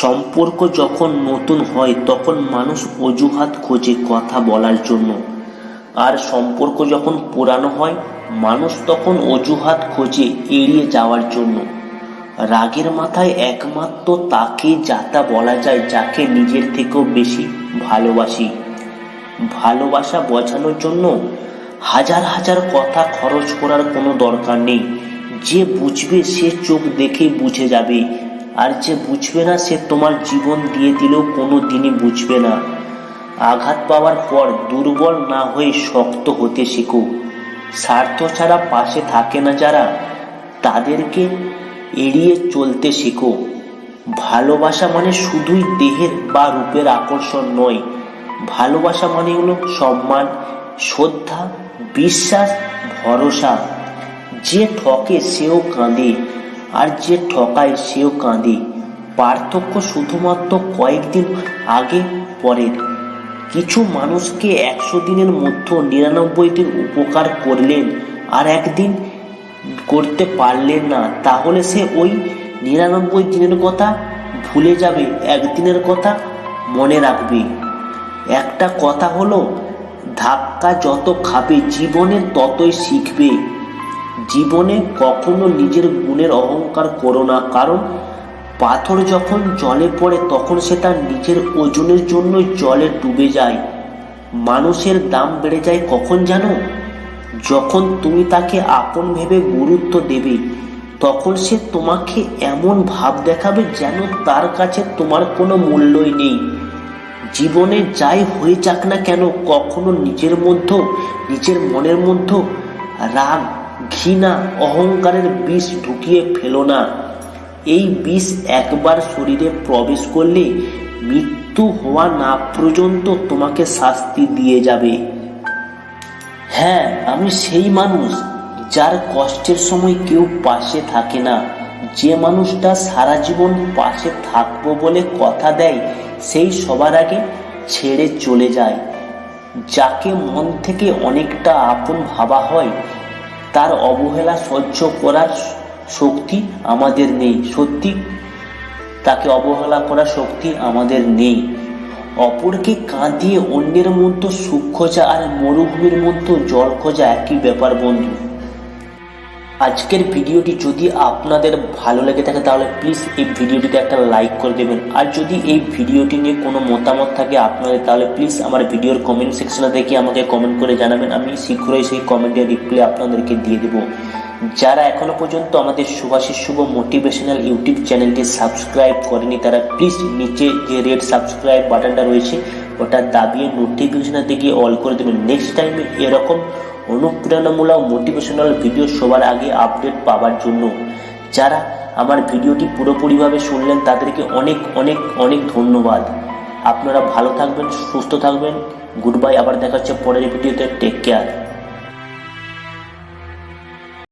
সম্পর্ক যখন নতুন হয়, তখন মানুষ অজুহাত খোঁজে কথা বলার জন্য। আর সম্পর্ক যখন পুরানো হয়, মানুষ তখন অজুহাত খোঁজে এড়িয়ে যাওয়ার জন্য। রাগের মাথায় একমাত্র তাকে যাতা বলা যায়, যাকে নিজের থেকেও বেশি ভালোবাসি। ভালোবাসা বোঝানোর জন্য হাজার হাজার কথা খরচ করার কোনো দরকার নেই। যে বুঝবে, সে চোখ দেখেই বুঝে যাবে। আর যে বুঝবে না, সে তোমার জীবন দিয়ে দিলেও কোনো দিনই বুঝবে না। আঘাত পাওয়ার পর দুর্বল না হয়ে শক্ত হতে শেখো। স্বার্থ ছাড়া পাশে থাকে না যারা, তাদেরকে এড়িয়ে চলতে শেখো। ভালোবাসা মানে শুধুই দেহের বা রূপের আকর্ষণ নয়। ভালোবাসা মানে হলো সম্মান, শ্রদ্ধা, বিশ্বাস, ভরসা। যে ঠকে সেও কাঁদে। আর যে ঠকায় সেও কাঁদে। পার্থক্য শুধুমাত্র কয়েকদিন আগে পরের। কিছু মানুষকে একশো দিনের মধ্যে নিরানব্বই দিন উপকার করলেন আর একদিন করতে পারলেন না। তাহলে সে ওই নিরানব্বই দিনের কথা ভুলে যাবে, একদিনের কথা মনে রাখবে। একটা কথা হলো, ধাক্কা যত খাবে, জীবনে ততই শিখবে। জীবনে কখনো নিজের গুণের অহংকার করো না, কারণ পাথর যখন জলে পড়ে, তখন সে তার নিজের ওজনের জন্য জলে ডুবে যায়। মানুষের দাম বেড়ে যায় কখন জানো? যখন তুমি তাকে আপন ভেবে গুরুত্ব দেবে, তখন সে তোমাকে এমন ভাব দেখাবে যেন তার কাছে তোমার কোনো মূল্যই নেই। জীবনে যাই হয়ে যাক না কেন, কখনো নিজের মধ্যে নিজের মনের মধ্যে রাগ ঘৃণা অহংকারের বিষ ঢুকিয়ে ফেলো না। এই বিষ একবার শরীরে প্রবেশ করলে মৃত্যু হওয়া না পর্যন্ত তোমাকে শাস্তি দিয়ে যাবে। হ্যাঁ আমি সেই মানুষ যার কষ্টের সময় কেউ পাশে থাকে না। যে মানুষটা সারা জীবন পাশে থাকব বলে কথা দেয়, সেই সবার আগে ছেড়ে চলে যায়। যাকে মন থেকে অনেকটা আপন ভাবা হয় তার অবহেলা সহ্য করার শক্তি আমাদের নেই। সত্যি, তাকে অবহেলা করার শক্তি আমাদের নেই। অপরকে কাঁদিয়ে অন্যের মতো সুখ খোঁজা আর মরুভূমির মতো জল খোঁজা একই ব্যাপার বন্ধু। আজকের ভিডিওটি যদি আপনাদের ভালো লেগে থাকে, তাহলে প্লিজ এই ভিডিওটিতে একটা লাইক করে দেবেন। আর যদি এই ভিডিওটি নিয়ে কোনো মতামত থাকে আপনাদের, তাহলে প্লিজ আমার ভিডিওর কমেন্ট সেকশনে দেখে আমাকে কমেন্ট করে জানাবেন। আমি শীঘ্রই সেই কমেন্টের রিপ্লাই আপনাদেরকে দিয়ে দেবো। যারা এখনও পর্যন্ত আমাদের সুভাষিস শুভ মোটিভেশনাল ইউটিউব চ্যানেলটি সাবস্ক্রাইব করেনি, তারা প্লিজ নিচে যে রেড সাবস্ক্রাইব বাটনটা রয়েছে, ওটা দাবিয়ে নোটিফিকেশনে দিকে অল করে দেবেন। নেক্সট টাইম এরকম অনুপ্রেরণামূলক মোটিভেশনাল ভিডিও সবার আগে আপডেট পাওয়ার জন্য। যারা আমার ভিডিওটি পুরোপুরিভাবে শুনলেন, তাদেরকে অনেক অনেক অনেক ধন্যবাদ। আপনারা ভালো থাকবেন, সুস্থ থাকবেন। গুড বাই আবার দেখা হচ্ছে পরের ভিডিওতে। Take care